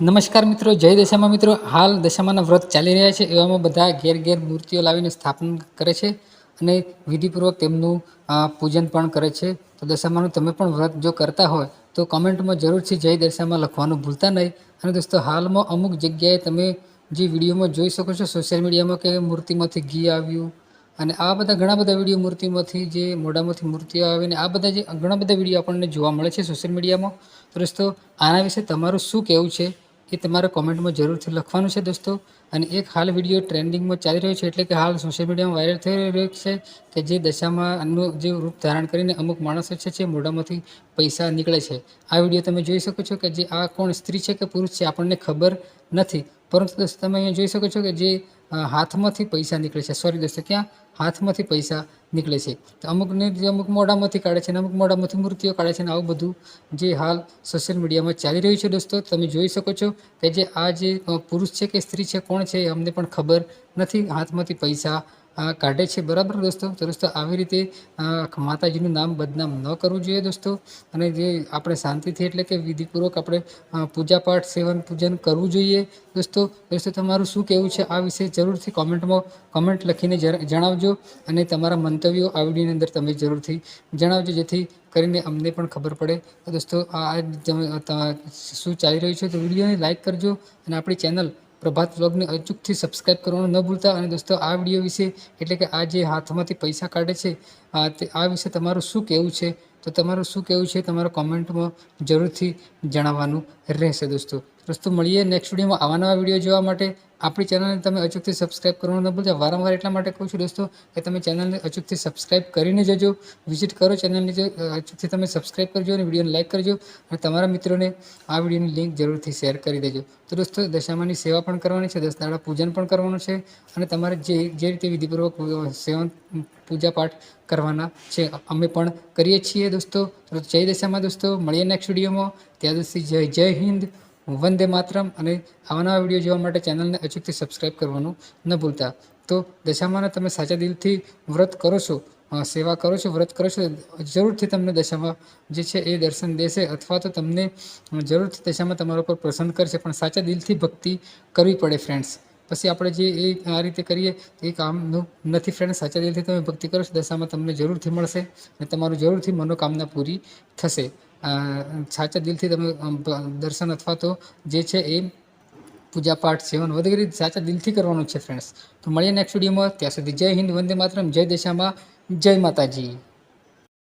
નમસ્કાર મિત્રો, જય દશામાં મિત્રો. હાલ દશામાના વ્રત ચાલી રહ્યા છે. એવામાં બધા ઘેર ઘેર મૂર્તિઓ લાવીને સ્થાપન કરે છે અને વિધિપૂર્વક તેમનું પૂજન પણ કરે છે. તો દશામાનું તમે પણ વ્રત જો કરતા હોય તો કમેન્ટમાં જરૂરથી જય દશામાં લખવાનું ભૂલતા નહીં. અને દોસ્તો, હાલમાં અમુક જગ્યાએ તમે જે વિડીયોમાં જોઈ શકો છો, સોશિયલ મીડિયામાં કે મૂર્તિમાંથી ઘી આવ્યું અને આ બધા ઘણા બધા વીડિયો મૂર્તિમાંથી જે મોઢામાંથી મૂર્તિઓ આવીને આ બધા જે ઘણા બધા વીડિયો આપણને જોવા મળે છે સોશિયલ મીડિયામાં. તો દોસ્તો, આના વિશે તમારું શું કહેવું છે? એ તમારે કોમેન્ટમાં જરૂરથી લખવાનું છે દોસ્તો. અને એક હાલ વીડિયો ટ્રેન્ડિંગમાં ચાલી રહ્યો છે એટલે કે હાલ સોશિયલ મીડિયામાં વાયરલ થઈ રહ્યો છે કે જે દશામાં નું જે રૂપ ધારણ કરીને અમુક માણસો છે જે મોઢામાંથી પૈસા નીકળે છે. આ વીડિયો તમે જોઈ શકો છો કે જે આ કોણ સ્ત્રી છે કે પુરુષ છે આપણને ખબર નથી. પરંતુ દોસ્તો તમે અહીંયા જોઈ શકો છો કે જે હાથમાંથી પૈસા નીકળે છે. સોરી દોસ્તો, ક્યાં? હાથમાંથી પૈસા નીકળે છે. તો અમુકને જે અમુક મોઢામાંથી કાઢે છે અને અમુક મોઢામાંથી મૂર્તિઓ કાઢે છે અને આવું બધું જે હાલ સોશિયલ મીડિયામાં ચાલી રહ્યું છે દોસ્તો, તમે જોઈ શકો છો કે જે આ જે પુરુષ છે કે સ્ત્રી છે, કોણ છે અમને પણ ખબર નથી, હાથમાંથી પૈસા કાઢે છે. બરાબર દોસ્તો? તો દોસ્તો, આવી રીતે માતાજીનું નામ બદનામ ન કરવું જોઈએ દોસ્તો. અને જે આપણે શાંતિથી, એટલે કે વિધિપૂર્વક આપણે પૂજાપાઠ, સેવન, પૂજન કરવું જોઈએ દોસ્તો. દોસ્તો, તમારું શું કહેવું છે આ વિશે જરૂરથી કોમેન્ટમાં કોમેન્ટ લખીને જણાવજો. અને તમારા મંતવ્યો આ વિડીયોની અંદર તમે જરૂરથી જણાવજો, જેથી કરીને અમને પણ ખબર પડે. દોસ્તો, આ શું ચાલી રહ્યું છે તો વિડીયોને લાઇક કરજો. અને આપણી ચેનલ પ્રભાત વ્લોગને અચૂકથી સબસ્ક્રાઇબ કરવાનું ન ભૂલતા. અને દોસ્તો, આ વીડિયો વિશે એટલે કે આ જે હાથમાંથી પૈસા કાઢે છે, આ વિશે તમારું શું કહેવું છે? તો તમારું શું કહેવું છે? તમારા કોમેન્ટમાં જરૂરથી જણાવવાનું રહેશે દોસ્તો. દોસ્તો, મળીએ નેક્સ્ટ વિડીયોમાં આવા નવા વીડિયો જોવા માટે. આપણી ચેનલને તમે અચૂકથી સબસ્ક્રાઇબ કરવાનું ન ભૂલતા. વારંવાર એટલા માટે કહું છું દોસ્તો, કે તમે ચેનલને અચૂકથી સબસ્ક્રાઇબ કરીને જજો. વિઝિટ કરો ચેનલને અચૂકથી તમે સબસ્ક્રાઇબ કરજો અને વિડીયોને લાઇક કરજો. અને તમારા મિત્રોને આ વિડીયોની લિંક જરૂરથી શેર કરી દેજો. તો દોસ્તો, દશામાની સેવા પણ કરવાની છે દસ પૂજન પણ કરવાનું છે અને તમારે જે જે રીતે વિધિપૂર્વક સેવન પૂજા પાઠ કરવાના છે, અમે પણ કરીએ છીએ દોસ્તો. જય દશામાં દોસ્તો, મળીએ નેક્સ્ટ વિડીયોમાં ત્યાં દોસ્તી જય જય હિન્દ. વંદે માતરમ અને આવા નવા વીડિયો જોવા માટે ચેનલને અચૂકથી સબસ્ક્રાઇબ કરવાનું ન ભૂલતા. તો દશામાના તમે સાચા દિલથી વ્રત કરો છો સેવા કરો છો, વ્રત કરો છો, જરૂરથી તમને દશામાં જે છે એ દર્શન દેશે અથવા તો તમને જરૂરથી દશામાં તમારા ઉપર પ્રસન્ન કરશે. પણ સાચા દિલથી ભક્તિ કરવી પડે ફ્રેન્ડ્સ પછી આપણે જે એ, આ રીતે કરીએ એ કામનું નથી ફ્રેન્ડ સાચા દિલથી તમે ભક્તિ કરો છો, દશામાં તમને જરૂરથી મળશે અને તમારું જરૂરથી મનોકામના પૂરી થશે. સાચા દિલથી તમે દર્શન અથવા તો જે છે એ પૂજા પાઠ સેવન વગેરે સાચા દિલથી કરવાનું છે ફ્રેન્ડ્સ તો મળીએ નેક્સ્ટ વિડીયોમાં ત્યાં સુધી જય હિન્દ, વંદે માતરમ, જય દેશામાં, જય માતાજી.